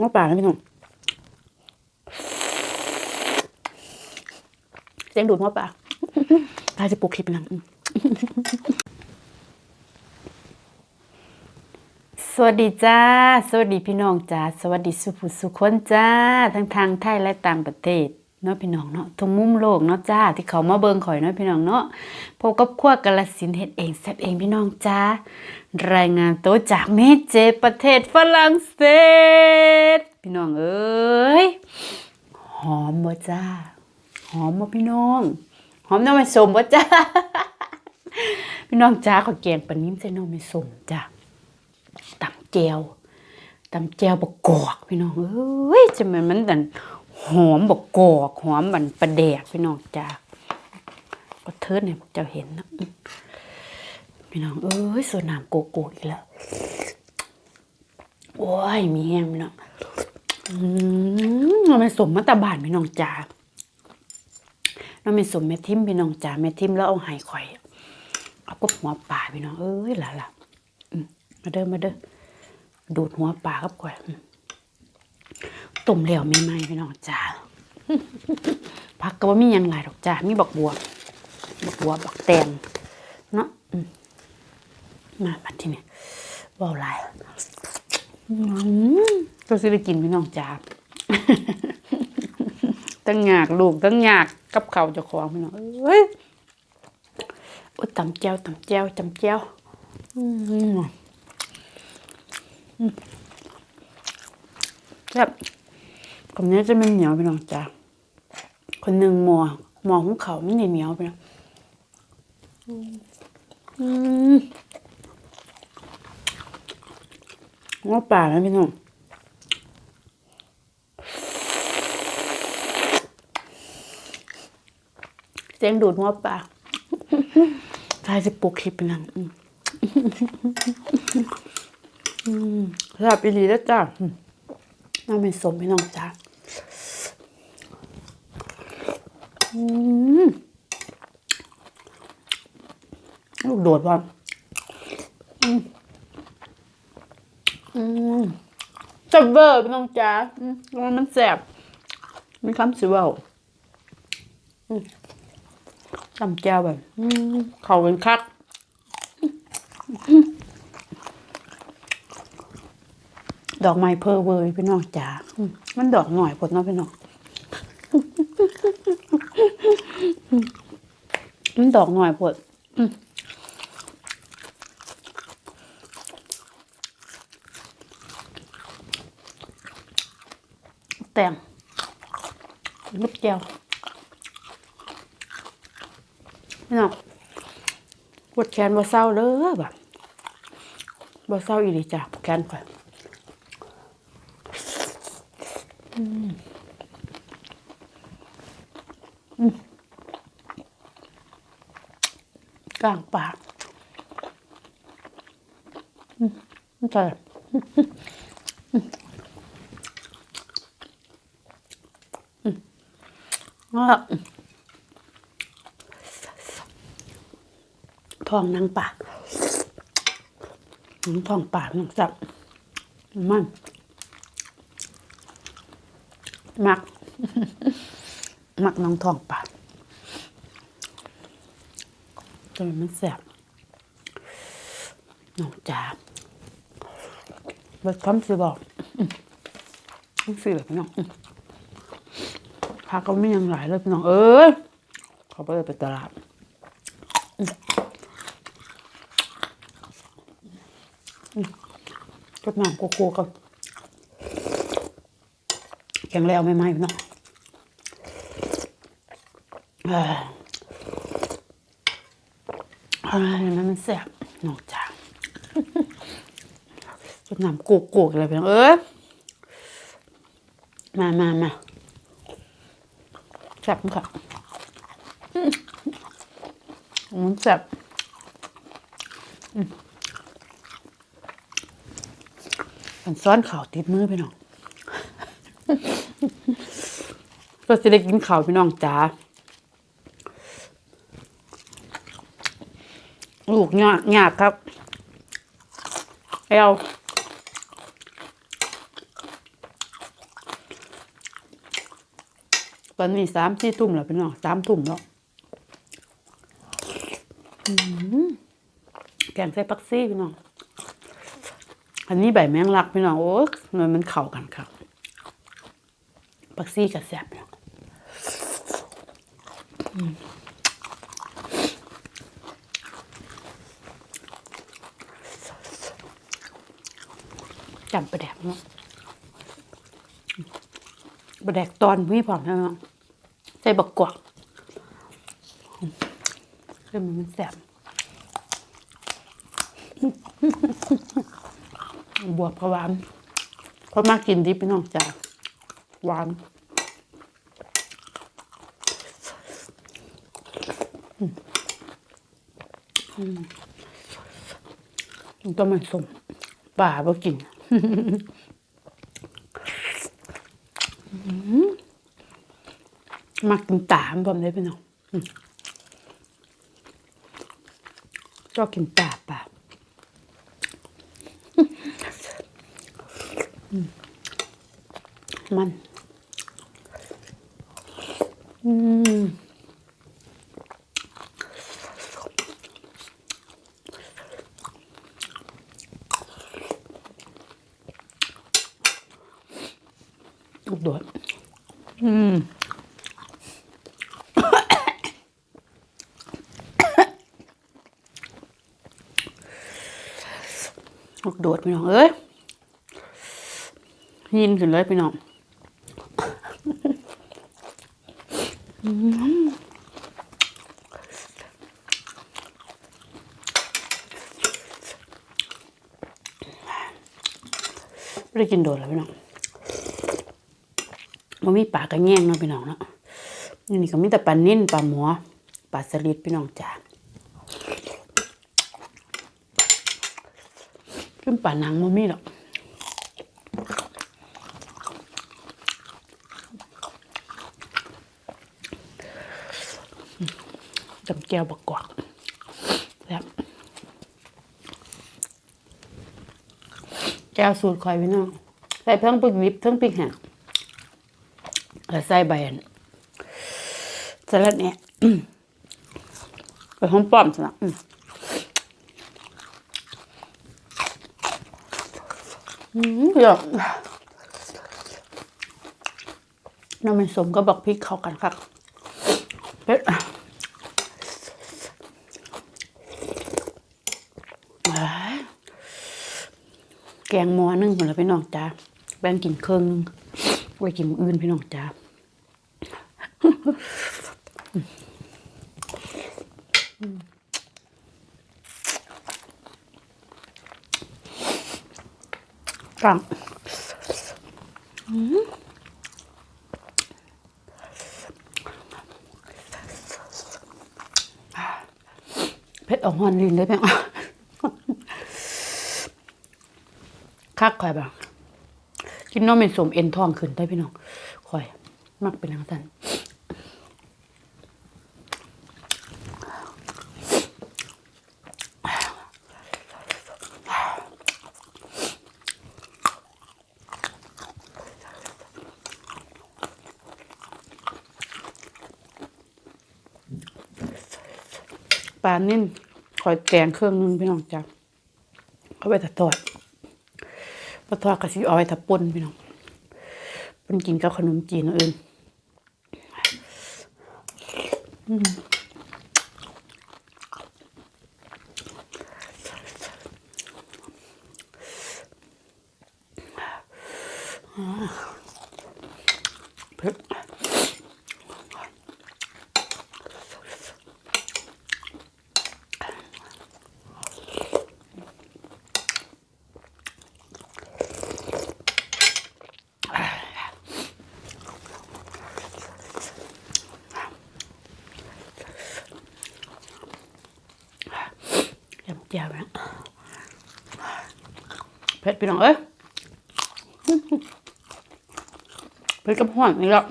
ง้อปลานะพี่น้องเสียงดูดง้อปลาตายจะปลุกคลิปนังสวัสดีจ้า สวัสดีพี่น้องจ้า สวัสดีสุภุสุคนจ้า ทั้งทางไทยและต่างประเทศ เนาะพี่น้องเนาะทุกมุมโลกเนาะจ้า ที่เขามาเบิงข่อยเนาะพี่น้องเนาะพบกับขั้วกาลสินเฮ็ดเองแซ่บเองพี่น้องจ้า รายงานตัวจากเมเจประเทศฝรั่งเศส พี่น้องเอ้ยหอมบ่จ้า หอมบ่พี่น้อง หอมน้ำมันสมบ่จ้า พี่น้องจ้าขอแกงปลานิ่มใส่น้ำมันสมจ้าตำแจวตำแจวบกกอกพี่น้องเอ้ยจะมันมันดัน หอมบกกอกหอมบันปลาแดกพี่น้องจ้าก็เทิดเนี่ยพวกเจ้าเห็นนะพี่น้องเอ้ยส่วนน้ำโกโก้อีกแล้วโอ้ยมีแห้งพี่น้องอืมมันสมมาตาบานพี่น้องจ้าน้องเป็นสมแม่ทิมพี่น้องจ๋าแม่ทิมแล้วเอาหายข่อยเอากบหัวป่าพี่น้องเอ้ยล่ะล่ะมาเด้อมาเด้อดูดหัวป่ากับข่อยอืม ต้มเหลวไม่ไหมพี่น้องจ๋าผักก็ว่ามียังหลายดอกจ้ามีบักบัวบักบัวบักแตงเนาะมาบัดที่นี่เบาหลายอืมก็สิได้กินพี่น้องจ๋าตั้งหยากลูกตั้งหยากกับเขาจ้าของพี่น้องเอ้ยโอ้ยตำแจ้วตำแจ้วตำแจ้วอืมอืมแซ่บ คนนี้ยจะไม่เหนียวพี่น้องจ้าคนหนึ่งหมอหมอของเขาไม่เหนียวพี่น้องอืมงอป่าแล้วพี่น้องเสียงดูดหัวปลาทายจะปลุกคลิปไปนั่งอืมอืมรับอีหลีแล้วจ้าน่าเป็นสมพี่น้องจ้าอืม ลูกโดดว่ะอืมอืมเบอร์พี่น้องจ้าอืมมันแสบมีคำสิเว่าตำแก้วแบบเขาเป็นคักดอกไม้เพอเวยพี่น้องจ๋ามันดอกหน่อยพดเนาะพี่น้อง มันดอกหน่อยพดอืมแตงลูกแก้วพี่น้องปวดแขนบ่เศร้าเด้อแบบบ่เศร้าอีหลีจ้ะแขนข่อยอืมอืม กลางปากอืมใช่อืมอะทองนางป่าหนังทองป่าหนังจับมันมัก มักน้องทองป่า จนมันแสบน้องจาบิดคำสิบอกอืมสิแบบพี่น้องพาก็ไม่ยังหลายเลยพี่น้อง เอ้ยเขาไปไปตลาดรดน้ำโกโก้ก่อนแข็งแล้วไม่ไหมพี่น้อง เอ้ยเอ้ยมันมันแสบนอกจากรดน้ำกโก้อะไรพี่น้องเอ้ยมามามาแซ่บค่ะมันแซ่บมันซ้อนข่าวติดมือพี่น้องก็จะได้กินข่าวพี่น้องจ๋า ลูกยากยากครับเอวตอนนี้สามสี่ทุ่มแล้วพี่น้องสามทุ่มแล้วแกงใส่ปักซี่พี่น้อง อันนี้ใบแมงลักพี่น้องโอ้ยมันมันเข่ากันครับปักซี่กับแซ่บพี่ จำประแดกเนาะประแดกตอนพี่ผอมใช่ไหมใส่บักกวกเรื่องมันมันแซ่บบวบกับหวานเพราะมากกินดิบพี่น้องจ้าหวานอืมอืมมันก็มันสมป่าบ่กิน มากินตามผมได้พี่น้องชอบกินตาป่ามันอืมลูกโดดอืม ลูกโดดพี่น้องเอ้ยยินขึ้นเลยพี่น้องไม่ได้กินโดดแล้วพี่น้องมันมีปลากระแง่งเนาะพี่น้องเนาะนี่ก็มีแต่ปลานิ่นปลาหมอปลาสลิดพี่น้องจ้า ขึ้นป่านังมันมีหรอกจำแก้วบักกวักแล้วแก้วสูตรคอยพี่น้องใส่เพิ่งปิกวิบเพิ่งปิกแห้งแล้วใส่ใบอันสลัดเนี่ยไปห้องป้อมสนะ อืมอืมเดี๋ยวน้ำมันสมก็บอกพริกเข้ากันค่ะเผ็ดแกงมอนึ่งหมดแล้วพี่น้องจ้าแบ่งกินเครื่องไว้กินอื่นพี่น้องจ้า ฟังเพชรออกฮอนลินได้ไหมคักคอยบ้างกินน้องเป็นสมเอ็นทองขึ้นได้พี่น้องคอย มักเป็นทางสันป ลานิ่นคอยแกงเครื่องนึงพี่น้องจ้ะเอาไปถัดทอดปลาทอดกะชิเอาไว้ถัดป่นพี่น้องเป็นกินกับขนมจีนอื่น อืม ยำแจ่วนะเผ็ดพี่น้องเอ้ยเผ็ดกับห่อนอีกแล้ว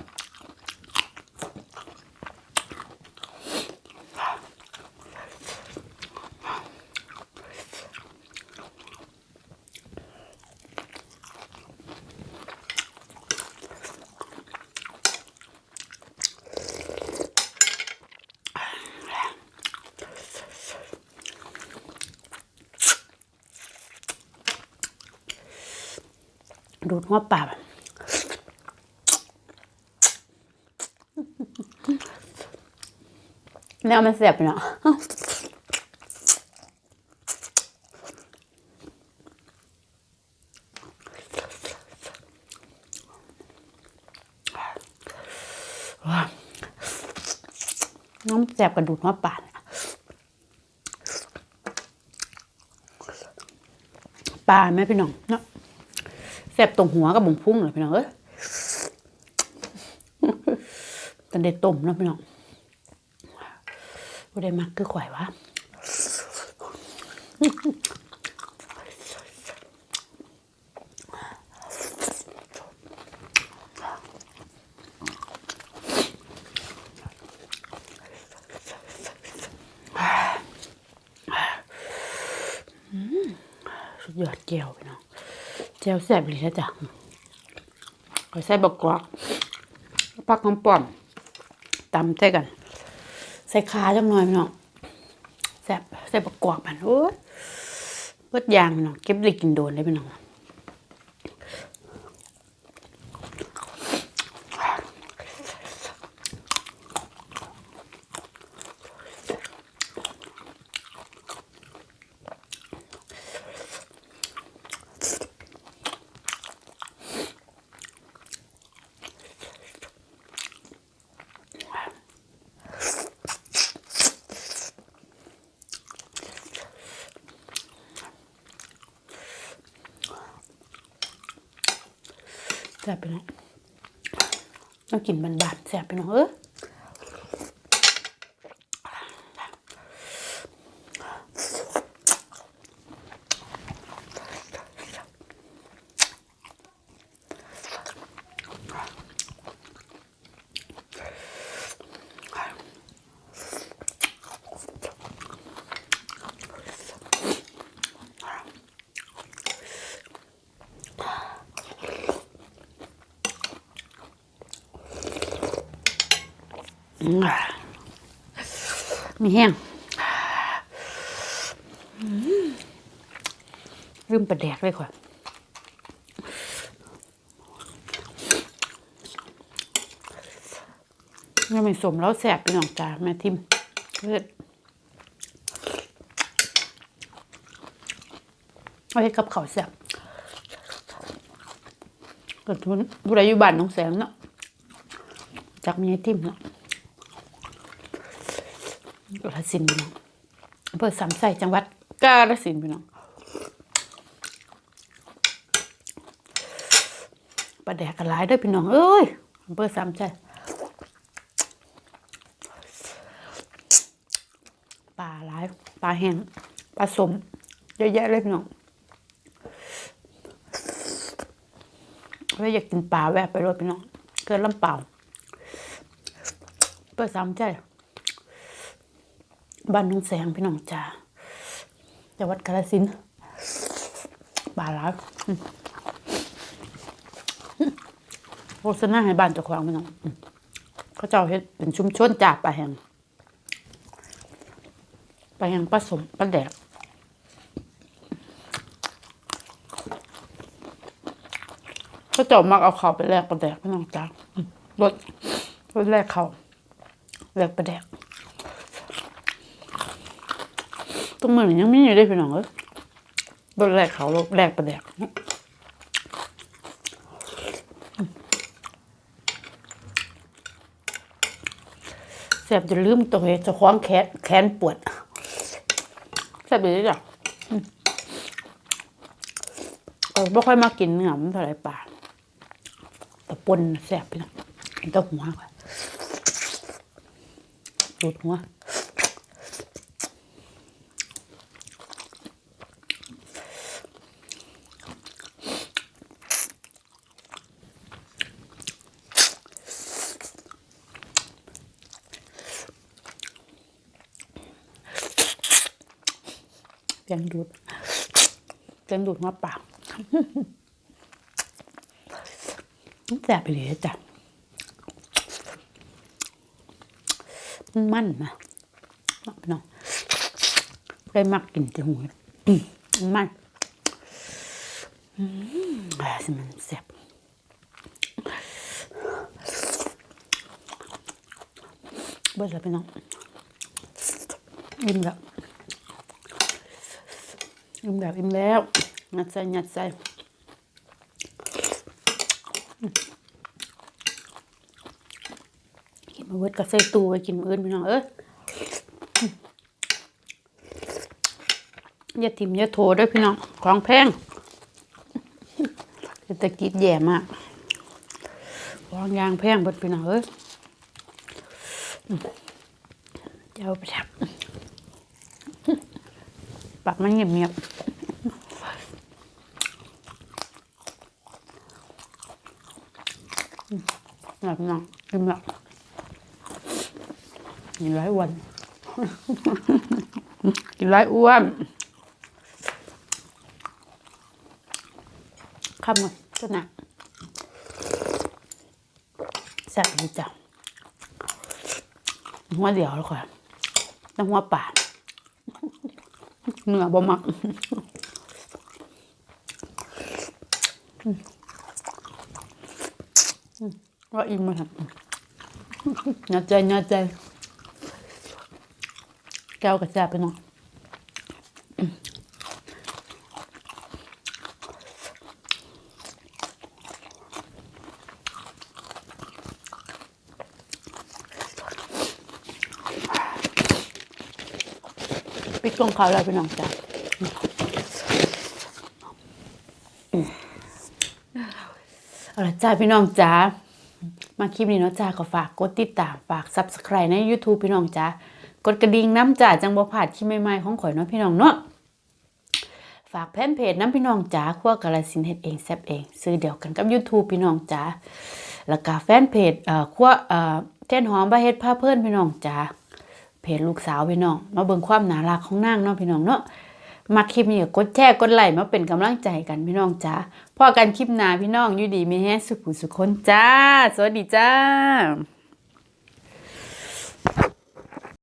ดูดหัวปลาแบบแนวมันเสียบเนาะน้ำแสบกระดูกหัวปลาเนี่ยปลาไหมพี่น้องเนาะ แสบตรงหัวกับบงพุ่งเลยพี่น้องเอ้ยตันได้ต้มนะพี่น้องบ่ได้มักคือข่อยวะสุดยอดแก้วพี่น้อ งแก้วแสบเลยนะจ๊ะก็ใส่บกกอกปักน้ำป้อมตำใส่กัน ใส่ขาจังหน่อยพี่น้อแซ่บใส่บกกอกมันโอ้ยเบิดยางพี่น้อเก็บได้กินโดนได้เป็น้อ แซ่บไปเนาะต้องกินบานๆแซ่บไปเนาะเออ มีแห้งอืมลืมประแดกเลยค่ะยังไม่สมแล้วแสบพี่น้องจ้าแม่ทิมเลือดเอาให้กับเขาแสบกิดทุนบุรียู่บ้านน้องแสงเนาะจากมีทิมเนาะ กาฬสินธุ์พี่น้องอำเภอสามไส่จังหวัดกาฬสินธุ์พี่น้องปลาแดกกันหลายด้วยพี่น้องเอ้ยอำเภอสามไส่ปลาหลายปลาแห้งปลาสมเยอะแยะเลยพี่น้องแล้วอยากกินปลาแวะไปรถพี่น้องเกินลำเปล่าเปิดสามใจ บ้านน้องแสงพี่น้องจ้าจังหวัดกาฬสินธุ์ป่าลาโฆษณาให้บ้านเจ้าของพี่น้องเขาเจ้าเฮ็ดเป็นชุมชนจ่าปลาแหงปลาแหงผสมปลาแดกเขาเจ้ามักเอาเขาไปแลกปลาแดกพี่น้องจ้ารถรถแลกเขาแลกปลาแดก ตรงมือนี่ยังมีอยู่ได้พี่น้องเอ้ยรถแรกเขาแรกประแดกแสบจะลืมตัวเองจะคว้างแขนแขนปวดแสบไปเลยจ้ะเออไม่ค่อยมากินเนื้อมันเท่าไรปลาแต่ปนแสบพี่น้องหัวหัวดูดหัว เสียงดูดเสียงดูดหัวปากแสบไปเลยจ้ะมันมันนะน้องได้มักกินจะหูอืมมันอืมอ่าสิมันแซ่บเบิดแล้วพี่น้องอิ่มแล้ว อิ่มแล้วอิ่มแล้วงัดใส่งัดใส่กินมาเบิร์ดก็ใส่ตูไว้กินมื้ออื่นพี่น้องเอ้ยอืมอย่าทิมอย่าโถเด้วยพี่น้องของแพงเศรษฐกิจแย่มากวางยางแพงเบิดพี่น้องเอ้ยเจ้าประทับากมันเงียบเงียบๆอืมหลับพี่น้องกินแบบกินหลายวัน กินหลายอ้วนข้ามหมดก็หนักแซ่บดีจ้ะหัวเดียวแล้วค่ะต้องหัวป่า เนื้อบ่มักว่าอิ่มมาครับเนื้อใจน่าใจแก้วกระแซ่บไปเนาะ ปิดกล้องเขาแล้วพี่น้องจ้ะเอาละจ้าพี่น้องจ้ามาคลิปนี้เนาะจ้าก็ฝากกดติดตามฝาก subscribe ใน YouTube พี่น้องจ้ากดกระดิ่งน้ำจ้าจังบ่พลาดคลิปใหม่ๆของข่อยเนาะพี่น้องเนาะฝากแพนเพจน้ำพี่น้องจ้าขั้วกาลสินเฮ็ดเองแซบเองซื้อเดียวกันกับ YouTube พี่น้องจ้าแล้วก็แฟนเพจเอ่อขั้วเอ่อเต้นหอมบะเฮ็ดผ้าเพื่อนพี่น้องจ้า เพจลูกสาวพี่น้องมาเบิ่งความน่ารักของนางเนาะพี่น้องเนาะมาคลิปนี้ก็กดแชร์กดไลค์มาเป็นกำลังใจกันพี่น้องจ้าพอกันคลิปหน้าพี่น้องอยู่ดีมีแฮสุขสุขคนจ้า สวัสดีจ้า